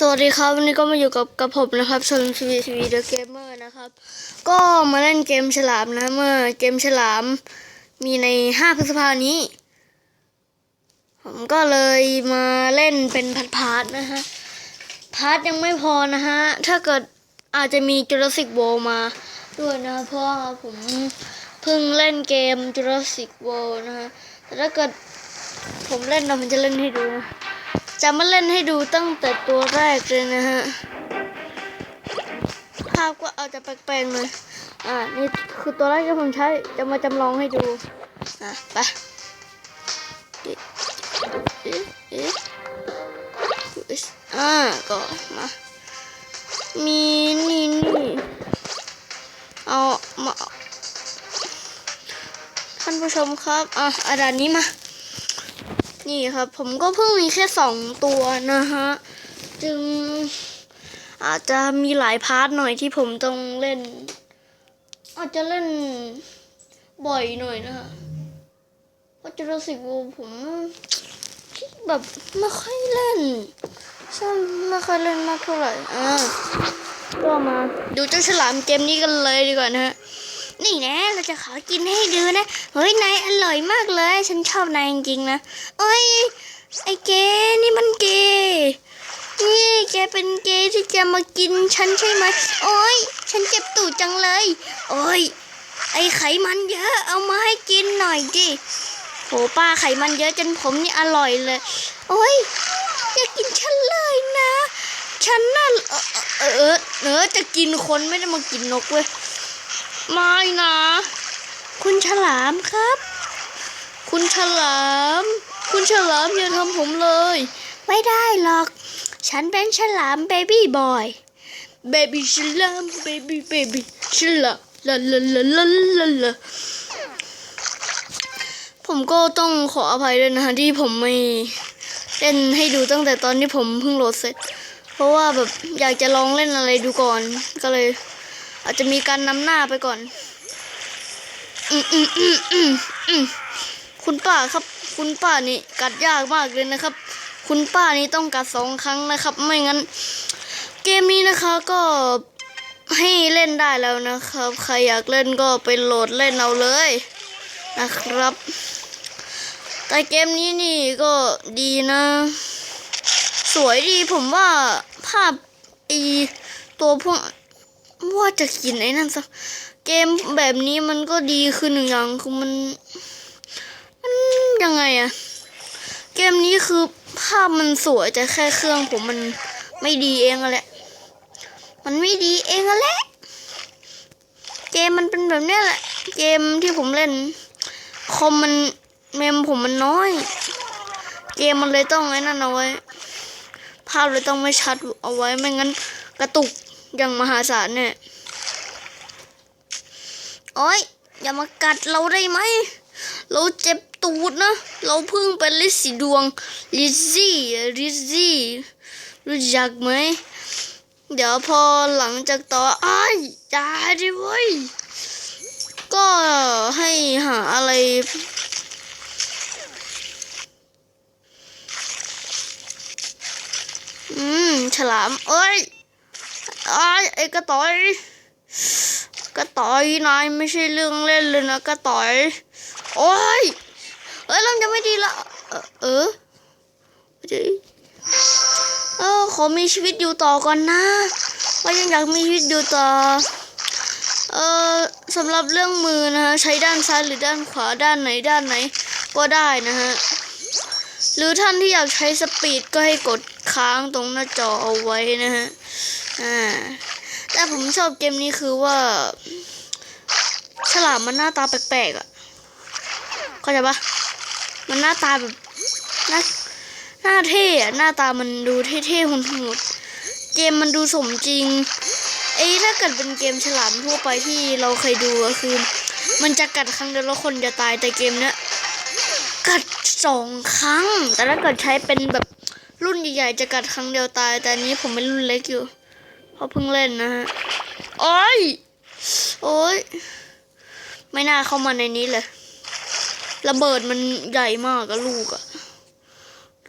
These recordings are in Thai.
สวัสดีครับ วันนี้ก็มาอยู่กับกับผมนะครับชนทีวีทีวีเดอะเกมเมอร์นะครับ ก็มาเล่นเกมฉลามนะเมื่อเกมฉลามมีใน 5 พฤษภานี้ ผมก็เลยมาเล่นเป็นพาร์ทพาร์ทนะฮะ พาร์ทยังไม่พอนะฮะ ถ้าเกิดอาจจะมีจูราสสิกโวมาด้วยนะเพราะผมเพิ่งเล่นเกมจูราสสิกโวนะฮะ แต่ถ้าเกิดผมเล่นเราผมจะเล่นให้ดูนะ จะมาเล่นให้ดูตั้งแต่ตัวแรกเลยนะฮะ ภาพก็เอาจจะแปลกๆหน่อยอ่า นี่คือตัวแรกที่ผมใช้ จะมาจำลองให้ดู อะ ไปอืออืออ่า ก็มา มีนี่นี่ เอามาท่านผู้ชมครับ อะอาดานนี้มา นี่ครับ ผมก็เพิ่งมีแค่สองตัวนะฮะ จึงอาจจะมีหลายพาร์ทหน่อยที่ผมต้องเล่น อาจจะเล่นบ่อยหน่อยนะฮะเพราะจูราสสิกวผมแบบไม่ค่อยเล่นใช่ไม่ค่อยเล่นมากเท่าไหร่อ่าก็มาดูเจ้าฉลามเกมนี้กันเลยดีกว่านะฮะ นี่นะ เราจะขอกินให้ดูนะ เฮ้ย นายอร่อยมากเลย ฉันชอบนายจริงๆนะเอ้ย ไอ้เกย์นี่มันเกย์นี่แกเป็นเกย์ที่จะมากินฉันใช่ไหม โอ้ย ฉันเจ็บตูดจังเลย โอ้ย ไอ้ไขมันเยอะ เอามาให้กินหน่อยดิโหป้าไขมันเยอะจนผมนี่อร่อยเลย โอ้ย อย่ากินฉันเลยนะ ฉันน่ะเออเออเออจะกินคนไม่ได้มากินนกเว้ย ไม่นะ คุณฉลามครับ คุณฉลาม คุณฉลามอย่าทำผมเลย ไม่ได้หรอก ฉันเป็นฉลามเบบี้บอยเบบี้ฉลามเบบี้เบบี้ฉลามลาลาลาลาลาลาผมก็ต้องขออภัยด้วยนะฮะที่ผมไม่เล่นให้ดูตั้งแต่ตอนที่ผมเพิ่งโหลดเสร็จ เพราะว่าแบบอยากจะลองเล่นอะไรดูก่อนก็เลย อาจจะมีการนำหน้าไปก่อน อืมอืมอืมอืมอืมคุณป้าครับ คุณป้านี่กัดยากมากเลยนะครับ คุณป้านี่ต้องกัดสองครั้งนะครับ ไม่งั้น เกมนี้นะคะก็ให้เล่นได้แล้วนะครับ ใครอยากเล่นก็ไปโหลดเล่นเอาเลยนะครับ แต่เกมนี้นี่ก็ดีนะ สวยดีผมว่าภาพอีตัวพวก ว่าจะกินไอ้นั่นสักเกมแบบนี้มันก็ดีขึ้นหนึ่งอย่างคือมันมันยังไงอะเกมนี้คือภาพมันสวยแต่แค่เครื่องผมมันไม่ดีเองอะแหละ มันไม่ดีเองอะแหละ เกมมันเป็นแบบเนี้ยแหละ เกมที่ผมเล่น คอมมันเมมผมมันน้อย เกมมันเลยต้องไอ้นั่นเอาไว้ ภาพเลยต้องไม่ชัดเอาไว้ไม่งั้นกระตุก อย่างมหาศาลเนี่ยโอ้ยอย่ามากัดเราได้ไหม เราเจ็บตูดนะ เราเพิ่งเป็นลิซสีดวง ลิซี่ลิซซี่รู้จักไหม เดี๋ยวพอหลังจากต่ออ้ายอย่าดิเว้ย ก็ให้หาอะไรอืม ฉลาม เอ้ย ไอ้ไอ้กระต่อย กระต่อยนายไม่ใช่เรื่องเล่นเลยนะกระต่อย โอ้ยเอ้ยเริ่มจะไม่ดีละ เออเออจะเออขอมีชีวิตอยู่ต่อก่อนนะว่ายังอยากมีชีวิตอยู่ต่อ เออสำหรับเรื่องมือนะฮะใช้ด้านซ้ายหรือด้านขวาด้านไหนด้านไหน ก็ได้นะฮะหรือท่านที่อยากใช้สปีดก็ให้กดค้างตรงหน้าจอเอาไว้นะฮะ อ่าแต่ผมชอบเกมนี้คือว่า ฉลามมันหน้าตาแปลกๆอะเข้าใจปะมันหน้าตาแบบหน้าหน้าเท่อะหน้าตามันดูเท่ๆหุ่นๆเกมมันดูสมจริงเอ้ถ้าเกิดเป็นเกมฉลามทั่วไปที่เราเคยดูก็คือ มันจะกัดครั้งเดียวแล้วคนจะตายแต่เกมเนี้ยกัดสองครั้ง แต่ถ้าเกิดใช้เป็นแบบรุ่นใหญ่ๆจะกัดครั้งเดียวตาย แต่นี้ผมเป็นรุ่นเล็กอยู่ ก็เพิ่งเล่นนะฮะ โอ้ย โอ้ย ไม่น่าเข้ามาในนี้เลย ระเบิดมันใหญ่มากอะลูกอะ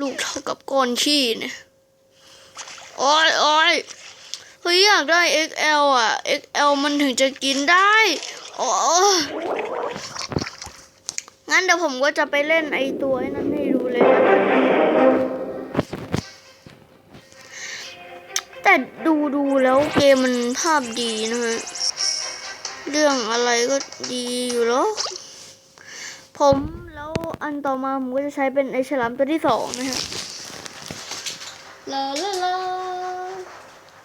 ลูกเท่ากับก้อนขี้เนี่ย โอ้ยโอ้ยเฮ้ยอยากได้ XL อะ XL มันถึงจะกินได้ โอ้งั้นเดี๋ยวผมก็จะไปเล่นไอตัวนั้นให้ดูเลยนะ แต่ดูดูแล้วเกมมันภาพดีนะฮะ เรื่องอะไรก็ดีอยู่แล้ว ผมแล้วอันต่อมาผมก็จะใช้เป็นไอฉลามตัวที่สองนะฮะลาลาลา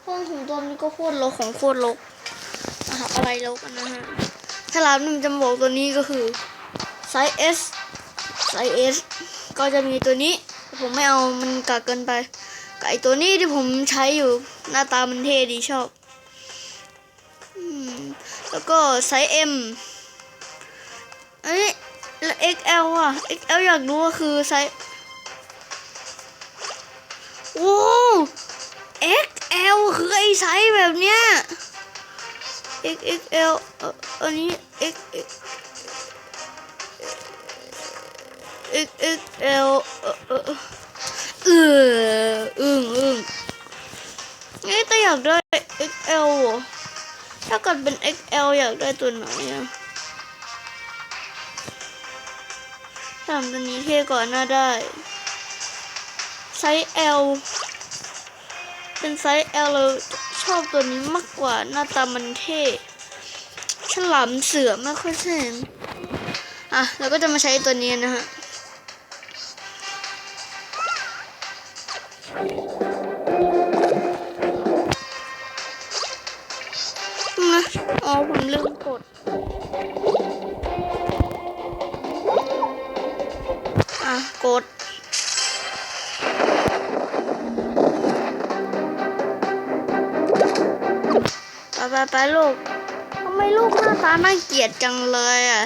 ห้องของตัวนี้ก็โคตรรกของโคตรรกอะฮะอะไรรกกันนะฮะฉลามหนึ่งจำบอกตัวนี้ก็คือไซส์ S ไซส์ S ก็จะมีตัวนี้ ผมไม่เอามันกักเกินไป ไอตัวนี้ที่ผมใช้อยู่หน้าตามันเท่ดีชอบ แล้วก็ไซส์ M เอ้ยแล้ว XL อะ XL อยากรู้ว่าคือไซส์โอ้ XL คือไอไซส์แบบเนี้ย XXL อันนี้ X XXL เออ เอออึ้งอึ้งนี่แต่อยากได้ XL อะถ้าเกิดเป็น XL อยากได้ตัวไหนอะทำตัวนี้เท่ก่อนน่าได้ไซส์ L เป็นไซส์ L เราชอบตัวนี้มากกว่าหน้าตามันเท่ฉลามเสือไม่ค่อยเห็นอะเราก็จะมาใช้ตัวนี้นะฮะ อ๋อผมลืมกดอะกดไปไปไปลูกทำไมลูกหน้าตาน่าเกลียดจังเลยอะ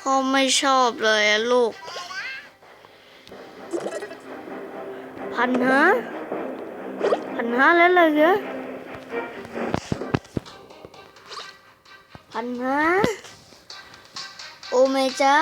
พ่อไม่ชอบเลยอะลูก พันฮะพันฮะแล้วเลยเหรอพันฮะโอ้แม่เจ้า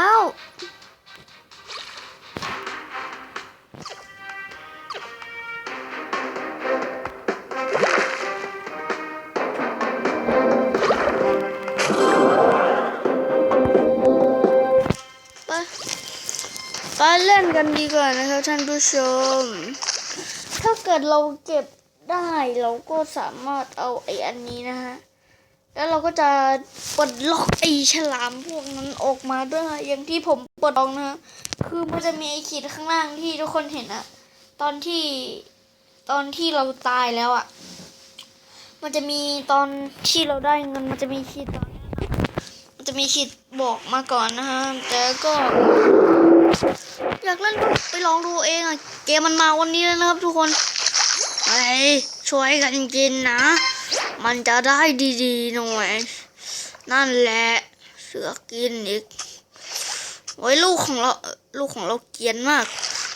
ไปไปเล่นกันดีกว่านะครับท่านผู้ชม เกิดเราเก็บได้เราก็สามารถเอาไอ้อันนี้นะฮะ แล้วเราก็จะปลดล็อกไอ้ฉลามพวกนั้นออกมาด้วยนะอย่างที่ผมปลดล็อกนะฮะคือมันจะมีไอ้ขีดข้างล่างที่ทุกคนเห็นอะตอนที่ตอนที่เราตายแล้วอะมันจะมีตอนที่เราได้เงินมันจะมีขีดตอนนี้นะมันจะมีขีดบอกมาก่อนนะฮะแต่ก็อยากเล่นก็ไปลองดูเองอะเกมมันมาวันนี้แล้วนะครับทุกคน ไปช่วยกันกินนะ มันจะได้ดีๆหน่อย นั่นแหละ เสือกินอีกโอ้ยลูกของเราลูกของเราเกียนมาก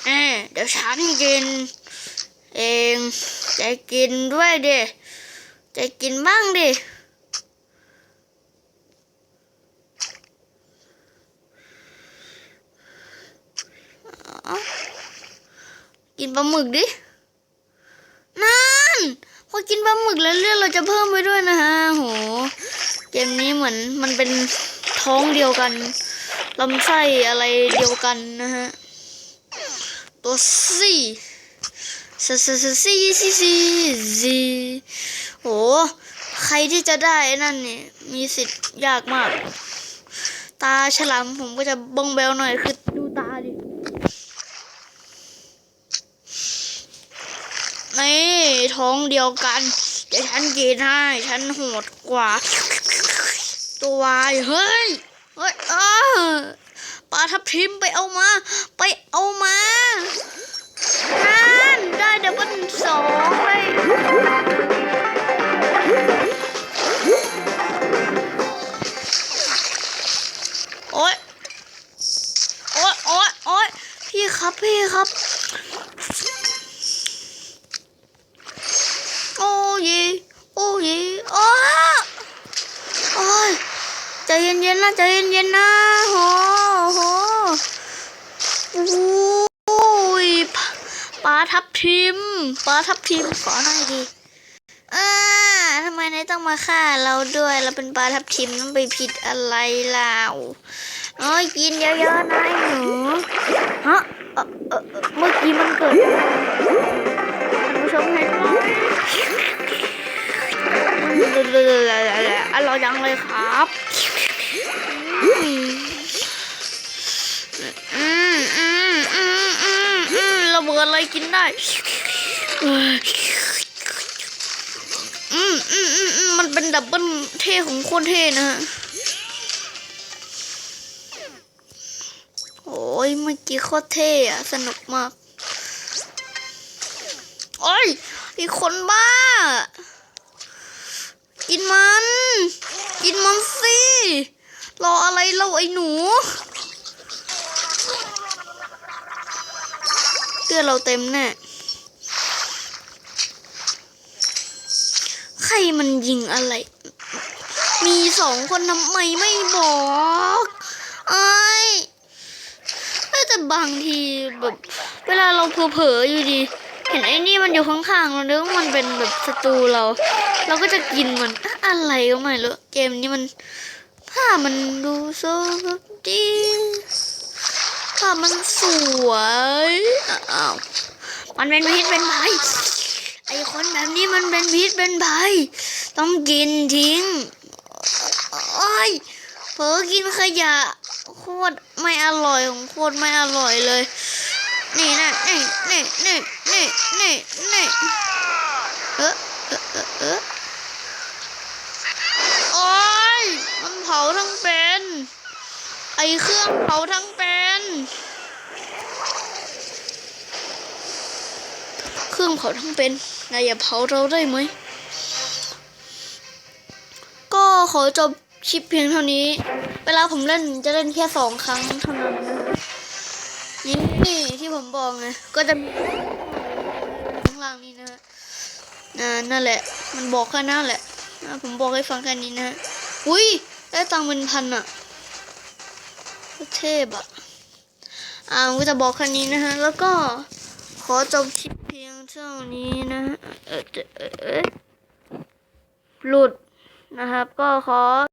เอเดี๋ยวฉันกิน เองใจกินด้วยดิใจกินบ้างดิกินปลาหมึกดิ กินปลาหมึกแล้วเลือดเราจะเพิ่มไปด้วยนะฮะโห เกมนี้เหมือนมันเป็นท้องเดียวกันลำไส้อะไรเดียวกันนะฮะ ตัวซี่ซซซซี่ซี่ซี่ซีโห ใครที่จะได้นั่นเนี่ยมีสิทธิ์ยากมาก ตาฉลามผมก็จะบงแบวหน่อยคือดูตาดิ นี่ ท้องเดียวกันแต่ฉันกินให้ ฉันโหดกว่า ตัววายเฮ้ย เฮ้ยเออปลาทับทิมไปเอามา ไปเอามา เย็นๆนะใจเย็นๆนะโหโหโอ้ยปลาทับทิมปลาทับทิมขอหน่อยดิอ่าทำไมนายต้องมาฆ่าเราด้วยเราเป็นปลาทับทิมต้องไปผิดอะไรเราโอ้ยกินเยอะๆนะไอ้หนูฮะเออเออเมื่อกี้มันเกิดอะไรผู้ชมเห็นไหมอร่อยจังเลยครับ ระเบิดอะไรกินได้อืมอืมอืมอืมมันเป็นดับเบิลเท่ของโคตรเท่นะฮะ โอ้ยเมื่อกี้โคตรเท่อะสนุกมาก โอ้ยอีคนบ้า กินมัน กินมันสิ รออะไรเราไอ้หนูเลือดเราเต็มแน่ใครมันยิงอะไร มีสองคนทำไมไม่บอกไอ้แต่บางทีแบบเวลาเราเผลอๆอยู่ดี เห็นไอ้นี่มันอยู่ข้างๆเราเนึกว่ามันเป็นแบบศัตรูเรา เราก็จะกินมันอะไรก็ไม่รู้เกมนี้มันามันดูโซแบบดีภาพมันสวยอ้าวมันเป็นพิษเป็นภัยไอคนแบบนี้มันเป็นพิษเป็นภัยต้องกินทิ้งโอ้ยเผลอกินขยะโคตรไม่อร่อยของโคตรไม่อร่อยเลย นี่นะนี่นี่นี่นี่นี่นี่เออเออเออเออโอ้ยมันเผาทั้งเป็น ไอ เครื่องเผาทั้งเป็น เครื่องเผาทั้งเป็นนายอย่าเผาเราได้ไหม ก็ขอจบคลิปเพียงเท่านี้ เวลาผมเล่นจะเล่นแค่สองครั้งเท่านั้นนะนี่นี่ที่ผมบอกไงก็จะมีข้างล่างนี้นะฮะนั่นแหละ มันบอกแค่นั้นแหละผมบอกให้ฟังแค่นี้นะฮะอุ้ยได้ตังค์เป็นพันอะ เทพอะอ่าผมก็จะบอกแค่นี้นะฮะ แล้วก็ขอจบคลิปเพียงเท่านี้นะฮะเออเออเออหลุดนะครับ ก็ขอ